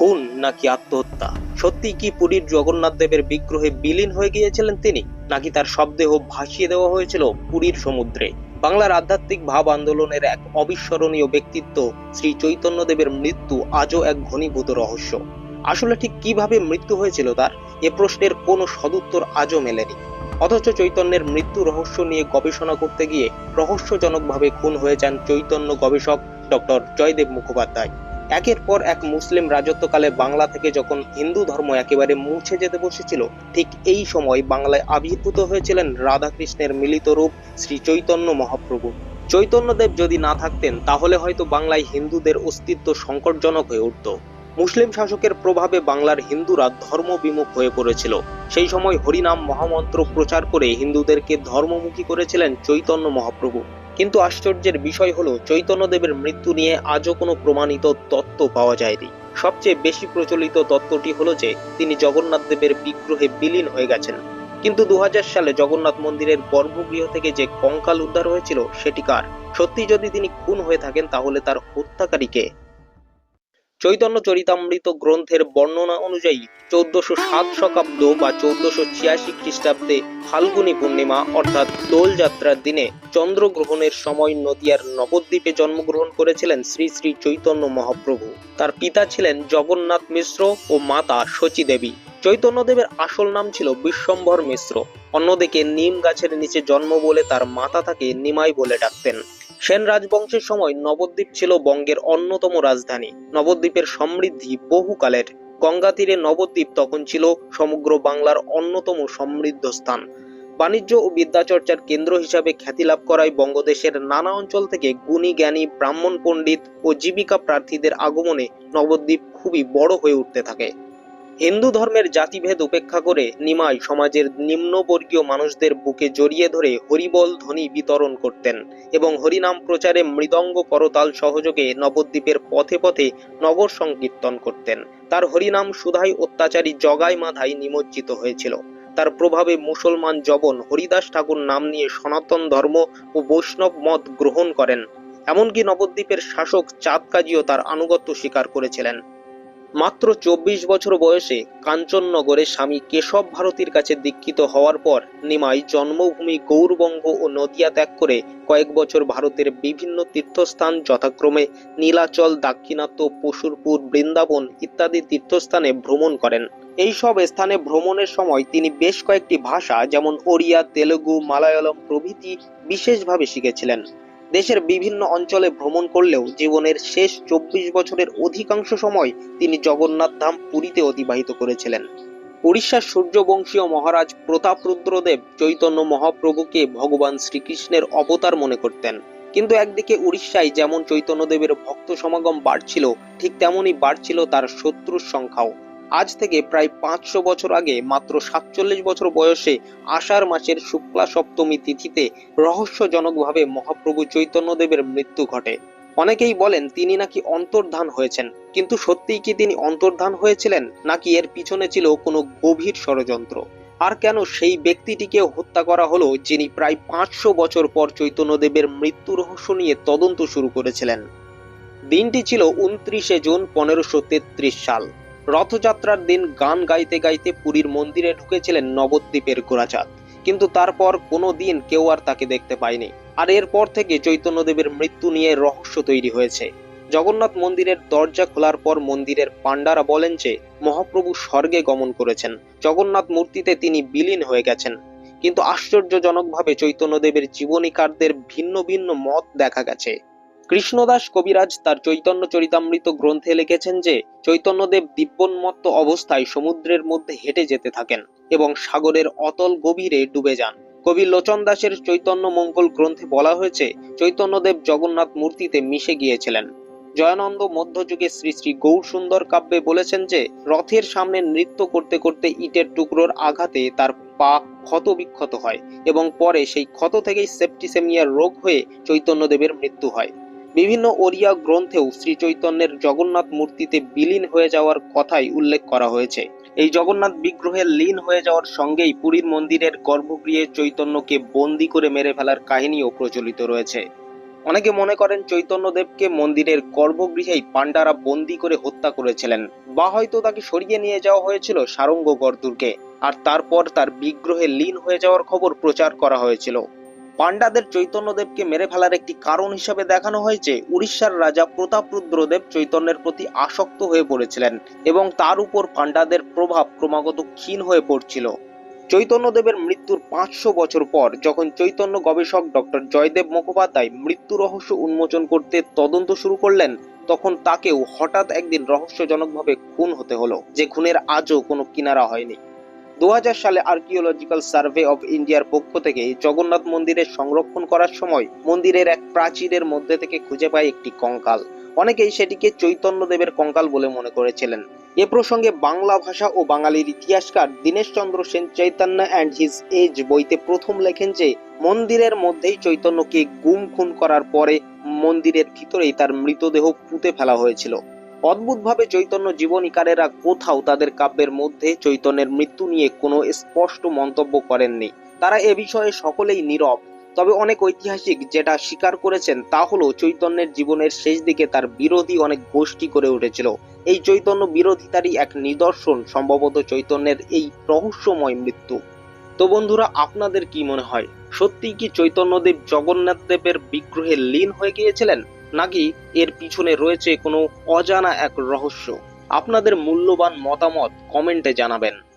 খুন নাকি আত্মহত্যা? সত্যি কি পুরীর জগন্নাথ দেবের বিগ্রহে বিলীন হয়ে গিয়েছিলেন তিনি, নাকি তার শবদেহ ভাসিয়ে দেওয়া হয়েছিল পুরীর সমুদ্রে? বাংলার আধ্যাত্মিক ভাব আন্দোলনের এক অবিস্মরণীয় ব্যক্তিত্ব শ্রী চৈতন্যদেবের মৃত্যু আজও এক ঘনীভূত রহস্য। আসলে ঠিক কীভাবে মৃত্যু হয়েছিল তার? এ প্রশ্নের কোনো সদুত্তর আজও মেলেনি। অথচ চৈতন্যের মৃত্যু রহস্য নিয়ে গবেষণা করতে গিয়ে রহস্যজনকভাবে খুন হয়ে যান চৈতন্য গবেষক ডক্টর জয়দেব মুখোপাধ্যায়। একের পর এক মুসলিম রাজত্বকালে বাংলা থেকে যখন হিন্দু ধর্ম একেবারে মুছে যেতে বসেছিল, ঠিক এই সময় বাংলায় আবির্ভূত হয়েছিলেন রাধাকৃষ্ণের মিলিত রূপ শ্রী চৈতন্য মহাপ্রভু। চৈতন্যদেব যদি না থাকতেন, তাহলে হয়তো বাংলায় হিন্দুদের অস্তিত্ব সংকটজনক হয়ে উঠত। মুসলিম শাসকের প্রভাবে বাংলার হিন্দুরা ধর্ম বিমুখ হয়ে পড়েছিল। সেই সময় হরিনাম মহামন্ত্র প্রচার করে হিন্দুদেরকে ধর্মমুখী করেছিলেন চৈতন্য মহাপ্রভু। কিন্তু আশ্চর্যের বিষয় হলো, চৈতন্যদেবের মৃত্যু নিয়ে আজও কোনো প্রমাণিত তত্ত্ব পাওয়া যায়নি। সবচেয়ে বেশি প্রচলিত তত্ত্বটি হলো যে, তিনি জগন্নাথ দেবের বিগ্রহে বিলীন হয়ে গেছেন। কিন্তু দু হাজার সালে জগন্নাথ মন্দিরের গর্ভগৃহ থেকে যে কঙ্কাল উদ্ধার হয়েছিল, সেটি কার? সত্যি যদি তিনি খুন হয়ে থাকেন, তাহলে তার হত্যাকারী কে? চৈতন্য চরিতামৃত গ্রন্থের বর্ণনা অনুযায়ী চোদ্দশো সাত শতাব্দ বা চৌদ্দশো ছিয়াশি খ্রিস্টাব্দে ফাল্গুনী পূর্ণিমা, অর্থাৎ দোলযাত্রার দিনে চন্দ্রগ্রহণের সময় নদিয়ার নবদ্বীপে জন্মগ্রহণ করেছিলেন শ্রী শ্রী চৈতন্য মহাপ্রভু। তার পিতা ছিলেন জগন্নাথ মিশ্র ও মাতা শচী দেবী চৈতন্যদেবের আসল নাম ছিল বিশ্বম্ভর মিশ্র। অন্যদিকে নিম গাছের নিচে জন্ম বলে তার মাতা তাকে নিমাই বলে ডাকতেন। সেন রাজবংশের সময় নবদ্বীপ ছিল বঙ্গের অন্যতম রাজধানী। নবদ্বীপের সমৃদ্ধি বহুকালের। গঙ্গা তীরে নবদ্বীপ তখন ছিল সমগ্র বাংলার অন্যতম সমৃদ্ধ স্থান। বাণিজ্য ও বিদ্যাচর্চার কেন্দ্র হিসাবে খ্যাতি লাভ করায় বঙ্গদেশের নানা অঞ্চল থেকে গুণী জ্ঞানী, ব্রাহ্মণ পণ্ডিত ও জীবিকা প্রার্থীদের আগমনে নবদ্বীপ খুবই বড় হয়ে উঠতে থাকে। হিন্দু ধর্মের জাতিভেদ উপেক্ষা করে নিমাই সমাজের নিম্নবর্গীয় মানুষদের বুকে জড়িয়ে ধরে হরিবল ধ্বনি বিতরণ করতেন এবং হরিনাম প্রচারে মৃদঙ্গ করতাল সহযোগে নবদ্বীপের পথে পথে নগর সংকীর্তন করতেন। তার হরিনাম সুধাই অত্যাচারী জগাই মাধাই নিমজ্জিত হয়েছিল। তার প্রভাবে মুসলমান জবন হরিদাস ঠাকুর নাম নিয়ে সনাতন ধর্ম ও বৈষ্ণব মত গ্রহণ করেন। এমনকি নবদ্বীপের শাসক চাঁদ কাজীও তার আনুগত্য স্বীকার করেছিলেন। মাত্র চব্বিশ বছর বয়সে কাঞ্চননগরে স্বামী কেশব ভারতীর কাছে দীক্ষিত হওয়ার পর নিমাই জন্মভূমি গৌরবঙ্গ ও নদিয়া ত্যাগ করে কয়েক বছর ভারতের বিভিন্ন তীর্থস্থান যথাক্রমে নীলাচল, দাক্ষিণাত্য, পশুরপুর, বৃন্দাবন ইত্যাদি তীর্থস্থানে ভ্রমণ করেন। এই সব স্থানে ভ্রমণের সময় তিনি বেশ কয়েকটি ভাষা যেমন ওড়িয়া, তেলুগু, মালায়ালম প্রভৃতি বিশেষভাবে শিখেছিলেন। দেশের বিভিন্ন অঞ্চলে ভ্রমণ করলেও জীবনের শেষ চব্বিশ বছরের অধিকাংশ সময় তিনি জগন্নাথ ধাম পুরীতে অতিবাহিত করেছিলেন। উড়িষ্যার সূর্যবংশীয় মহারাজ প্রতাপ রুদ্রদেব চৈতন্য মহাপ্রভুকে ভগবান শ্রীকৃষ্ণের অবতার মনে করতেন। কিন্তু একদিকে উড়িষ্যায় যেমন চৈতন্যদেবের ভক্ত সমাগম বাড়ছিল, ঠিক তেমনই বাড়ছিল তার শত্রুর সংখ্যাও। আজ থেকে প্রায় পাঁচশো বছর আগে, মাত্র সাতচল্লিশ বছর বয়সে আষাঢ় মাসের শুক্লা সপ্তমী তিথিতে রহস্যজনকভাবে মহাপ্রভু চৈতন্যদেবের মৃত্যু ঘটে। অনেকেই বলেন, তিনি নাকি অন্তর্ধান হয়েছেন। কিন্তু সত্যিই কি তিনি অন্তর্ধান হয়েছিলেন, নাকি এর পিছনে ছিল কোনো গভীর ষড়যন্ত্র? আর কেন সেই ব্যক্তিটিকে হত্যা করা হলো, যিনি প্রায় পাঁচশো বছর পর চৈতন্যদেবের মৃত্যু রহস্য নিয়ে তদন্ত শুরু করেছিলেন? দিনটি ছিল উনত্রিশে জুন পনেরোশো সাল। রথযাত্রার দিন গান গাইতে গাইতে পুরীর মন্দিরে ঢুকেছিলেন নবদ্বীপের গোরাচাঁদ। কিন্তু তারপর কোনো দিন কেউ আর তাকে দেখতে পায়নি। আর এরপর থেকে চৈতন্যদেবের মৃত্যু নিয়ে রহস্য তৈরি হয়েছে। জগন্নাথ মন্দিরের দরজা খোলার পর মন্দিরের পাণ্ডারা বলেন যে, মহাপ্রভু স্বর্গে গমন করেছেন। জগন্নাথ মূর্তিতে তিনি বিলীন হয়ে গেছেন। কিন্তু আশ্চর্যজনকভাবে চৈতন্যদেবের জীবনীকারদের ভিন্ন ভিন্ন মত দেখা গেছে। কৃষ্ণদাস কবিরাজ তার চৈতন্য চরিতামৃত গ্রন্থে লিখেছেন যে, চৈতন্যদেব দিব্যোন্মত্ত অবস্থায় সমুদ্রের মধ্যে হেঁটে যেতে থাকেন এবং সাগরের অতল গভীরে ডুবে যান। কবি লোচন দাসের চৈতন্য মঙ্গল গ্রন্থে বলা হয়েছে, চৈতন্যদেব জগন্নাথ মূর্তিতে মিশে গিয়েছিলেন। জয়ানন্দ মধ্যযুগে শ্রী শ্রী গৌর সুন্দর কাব্যে বলেছেন যে, রথের সামনে নৃত্য করতে করতে ইটের টুকরোর আঘাতে তার পা ক্ষত বিক্ষত হয় এবং পরে সেই ক্ষত থেকেই সেপ্টিসেমিয়ার রোগ হয়ে চৈতন্যদেবের মৃত্যু হয়। বিভিন্ন ওড়িয়া গ্রন্থেও শ্রী চৈতন্যের জগন্নাথ মূর্তিতে বিলীন হয়ে যাওয়ার কথাই উল্লেখ করা হয়েছে। এই জগন্নাথ বিগ্রহের লীন হয়ে যাওয়ার সঙ্গেই পুরীর মন্দিরের গর্ভগৃহে চৈতন্যকে বন্দি করে মেরে ফেলার কাহিনীও প্রচলিত রয়েছে। অনেকে মনে করেন চৈতন্যদেবকে মন্দিরের গর্ভগৃহেই পাণ্ডারা বন্দি করে হত্যা করেছিলেন, বা হয়তো তাকে সরিয়ে নিয়ে যাওয়া হয়েছিল সারঙ্গ গর্দুরকে আর তারপর তার বিগ্রহে লীন হয়ে যাওয়ার খবর প্রচার করা হয়েছিল। পাণ্ডাদের চৈতন্যদেবকে মেরে ফেলার একটি কারণ হিসাবে দেখানো হয়েছে। উড়িষ্যার রাজা প্রতাপরুদ্রদেব চৈতন্যের প্রতি আসক্ত হয়ে পড়েছিলেন এবং তার উপর পাণ্ডাদের প্রভাব ক্রমাগত ক্ষীণ হয়ে পড়ছিল। চৈতন্যদেবের মৃত্যুর পাঁচশো বছর পর যখন চৈতন্য গবেষক ডক্টর জয়দেব মুখোপাধ্যায় মৃত্যু রহস্য উন্মোচন করতে তদন্ত শুরু করলেন, তখন তাকেও হঠাৎ একদিন রহস্যজনকভাবে খুন হতে হলো, যে খুনের আজও কোনো কিনারা হয়নি। দু হাজার সালে আর্কিওলজিক্যাল সার্ভে অফ ইন্ডিয়ার পক্ষ থেকে জগন্নাথ মন্দিরের সংরক্ষণ করার সময় মন্দিরের এক প্রাচীরের মধ্যে থেকে খুঁজে পায় একটি কঙ্কাল। অনেকেই সেটিকে চৈতন্যদেবের কঙ্কাল বলে মনে করেছিলেন। এ প্রসঙ্গে বাংলা ভাষা ও বাঙালির ইতিহাসকার Dinesh Chandra Sen Chaitanya and his age বইতে প্রথম লেখেন যে, মন্দিরের মধ্যেই চৈতন্যকে গুম খুন করার পরে মন্দিরের ভিতরেই তার মৃতদেহ পুঁতে ফেলা হয়েছিল। অদ্ভুতভাবে চৈতন্য জীবনীকারেরা কোথাও তাদের কাব্যের মধ্যে চৈতন্যের মৃত্যু নিয়ে কোনো স্পষ্ট মন্তব্য করেননি। তারা এ বিষয়ে সকলেই নীরব। তবে অনেক ঐতিহাসিক যেটা স্বীকার করেছেন তা হলো চৈতন্যের জীবনের শেষ দিকে তার বিরোধী অনেক গোষ্ঠী করে উঠেছিল। এই চৈতন্য বিরোধিতারই এক নিদর্শন সম্ভবত চৈতন্যের এই রহস্যময় মৃত্যু। তো বন্ধুরা, আপনাদের কি মনে হয়? সত্যিই কি চৈতন্যদেব জগন্নাথ দেবের বিগ্রহে লীন হয়ে গিয়েছিলেন? নাকি এর পিছনে রয়েছে কোনো অজানা এক রহস্য? আপনাদের মূল্যবান মতামত কমেন্টে জানাবেন।